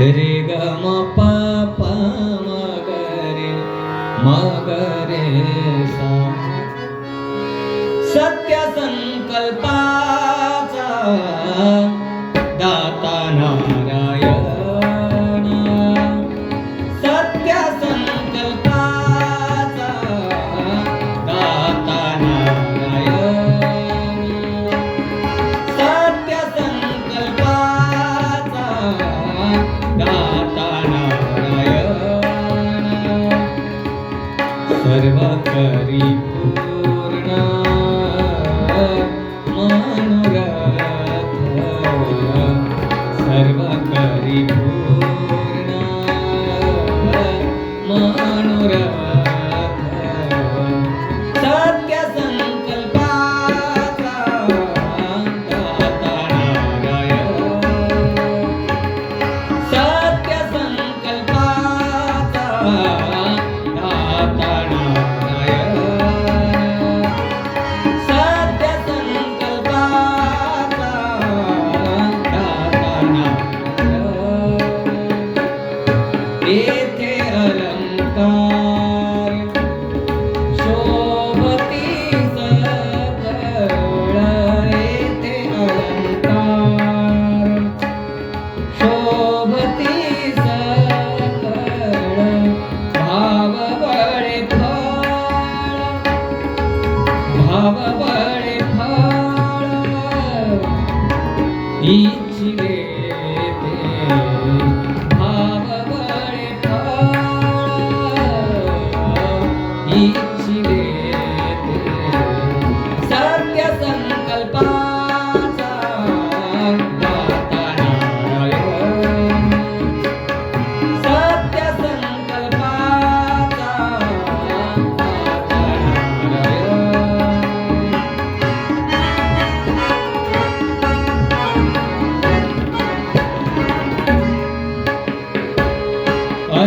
ग पापा मगरे मगरे सर्वकरी येथे अलंकार. शोभती सकळ येथे अलंकार. शोभती सकळ भाव बळे फळ. भाव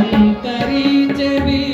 अंतरी चवी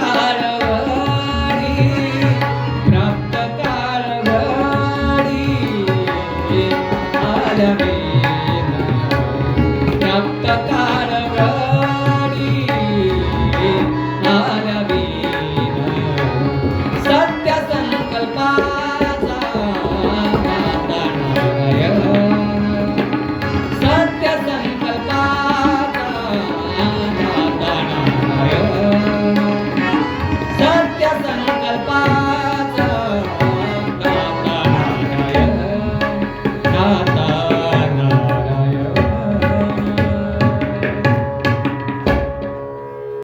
ভালো